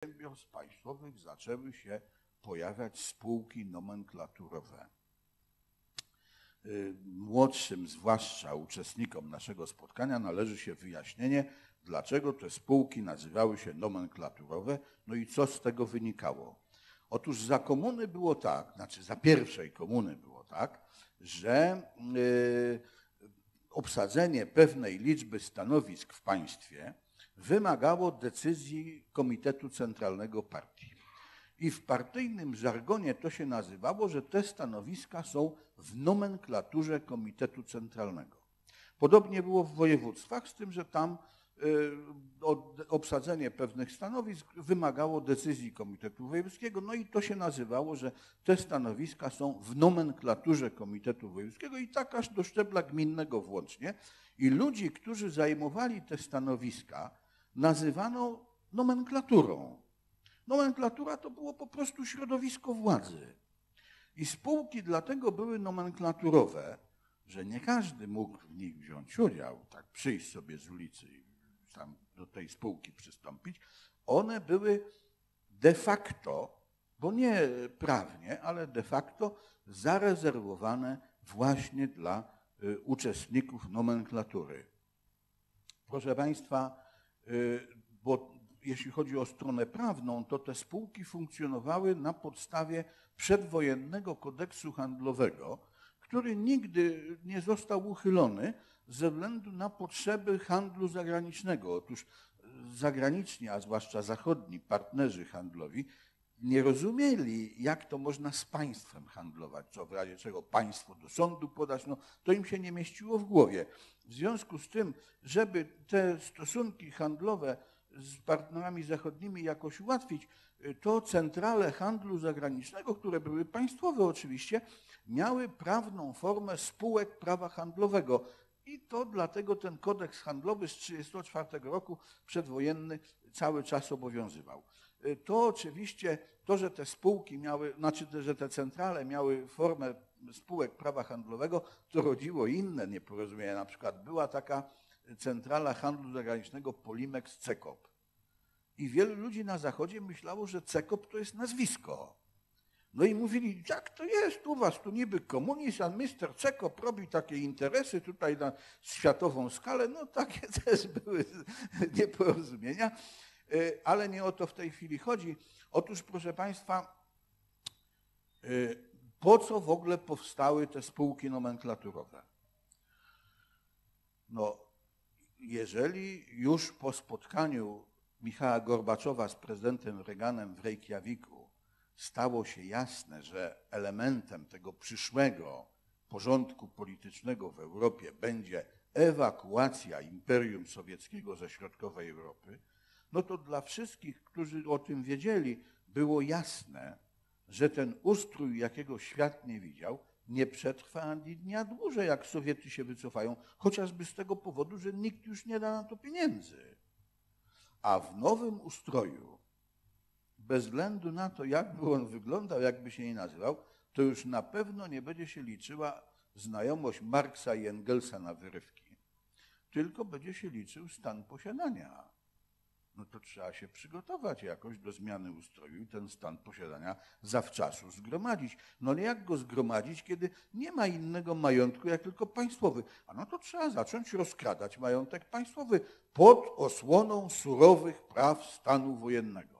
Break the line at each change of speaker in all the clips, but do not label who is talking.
przedsiębiorstw państwowych zaczęły się pojawiać spółki nomenklaturowe. Y, młodszym, zwłaszcza uczestnikom naszego spotkania, należy się wyjaśnienie, dlaczego te spółki nazywały się nomenklaturowe, no i co z tego wynikało. Otóż za komuny było tak, znaczy za pierwszej komuny było tak, że y, obsadzenie pewnej liczby stanowisk w państwie wymagało decyzji Komitetu Centralnego Partii. I w partyjnym żargonie to się nazywało, że te stanowiska są w nomenklaturze Komitetu Centralnego. Podobnie było w województwach, z tym, że tam y, obsadzenie pewnych stanowisk wymagało decyzji Komitetu Wojewódzkiego, no i to się nazywało, że te stanowiska są w nomenklaturze Komitetu Wojewódzkiego i tak aż do szczebla gminnego włącznie. I ludzi, którzy zajmowali te stanowiska, nazywano nomenklaturą. Nomenklatura to było po prostu środowisko władzy. I spółki dlatego były nomenklaturowe, że nie każdy mógł w nich wziąć udział, tak przyjść sobie z ulicy i tam do tej spółki przystąpić. One były de facto, bo nie prawnie, ale de facto zarezerwowane właśnie dla y, uczestników nomenklatury. Proszę Państwa, bo jeśli chodzi o stronę prawną, to te spółki funkcjonowały na podstawie przedwojennego kodeksu handlowego, który nigdy nie został uchylony ze względu na potrzeby handlu zagranicznego. Otóż zagraniczni, a zwłaszcza zachodni partnerzy handlowi nie rozumieli, jak to można z państwem handlować, co w razie czego państwo do sądu podać, no to im się nie mieściło w głowie. W związku z tym, żeby te stosunki handlowe z partnerami zachodnimi jakoś ułatwić, to centrale handlu zagranicznego, które były państwowe oczywiście, miały prawną formę spółek prawa handlowego. To dlatego ten kodeks handlowy z 1934 roku przedwojenny cały czas obowiązywał. To oczywiście, to, że te spółki miały, znaczy, że te centrale miały formę spółek prawa handlowego, to rodziło inne nieporozumienia. Na przykład była taka centrala handlu zagranicznego Polimex Cekop. I wielu ludzi na Zachodzie myślało, że Cekop to jest nazwisko. No i mówili, jak to jest u was, tu niby komunizm, a mister Cekop robi takie interesy tutaj na światową skalę. No takie też były nieporozumienia, e, ale nie o to w tej chwili chodzi. Otóż, proszę Państwa, e, po co w ogóle powstały te spółki nomenklaturowe? No, jeżeli już po spotkaniu Michała Gorbaczowa z prezydentem Reaganem w Reykjaviku stało się jasne, że elementem tego przyszłego porządku politycznego w Europie będzie ewakuacja Imperium Sowieckiego ze środkowej Europy, no to dla wszystkich, którzy o tym wiedzieli, było jasne, że ten ustrój, jakiego świat nie widział, nie przetrwa ani dnia dłużej, jak Sowiety się wycofają, chociażby z tego powodu, że nikt już nie da na to pieniędzy. A w nowym ustroju, bez względu na to, jak by on wyglądał, jakby się nie nazywał, to już na pewno nie będzie się liczyła znajomość Marksa i Engelsa na wyrywki, tylko będzie się liczył stan posiadania no to trzeba się przygotować jakoś do zmiany ustroju i ten stan posiadania zawczasu zgromadzić. No ale jak go zgromadzić, kiedy nie ma innego majątku, jak tylko państwowy? A no to trzeba zacząć rozkradać majątek państwowy pod osłoną surowych praw stanu wojennego.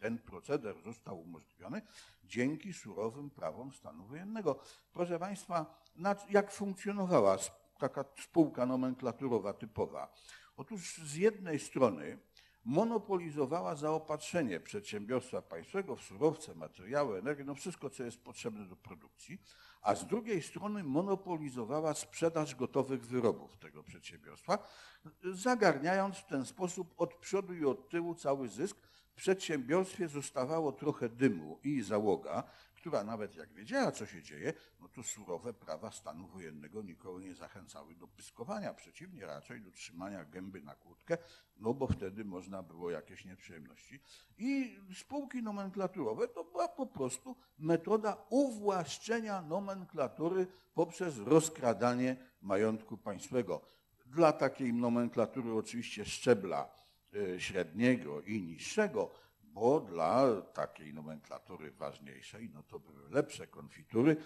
Ten proceder został umożliwiony dzięki surowym prawom stanu wojennego. Proszę Państwa, jak funkcjonowała taka spółka nomenklaturowa typowa? Otóż z jednej strony monopolizowała zaopatrzenie przedsiębiorstwa państwowego w surowce, materiały, energię, no wszystko, co jest potrzebne do produkcji, a z drugiej strony monopolizowała sprzedaż gotowych wyrobów tego przedsiębiorstwa, zagarniając w ten sposób od przodu i od tyłu cały zysk. W przedsiębiorstwie zostawało trochę dymu i załoga, która nawet jak wiedziała, co się dzieje, no to surowe prawa stanu wojennego nikogo nie zachęcały do pyskowania, przeciwnie, raczej do trzymania gęby na kłódkę, no bo wtedy można było jakieś nieprzyjemności. I spółki nomenklaturowe to była po prostu metoda uwłaszczenia nomenklatury poprzez rozkradanie majątku państwowego. Dla takiej nomenklatury oczywiście szczebla y, średniego i niższego, bo dla takiej nomenklatury ważniejszej, no to były lepsze konfitury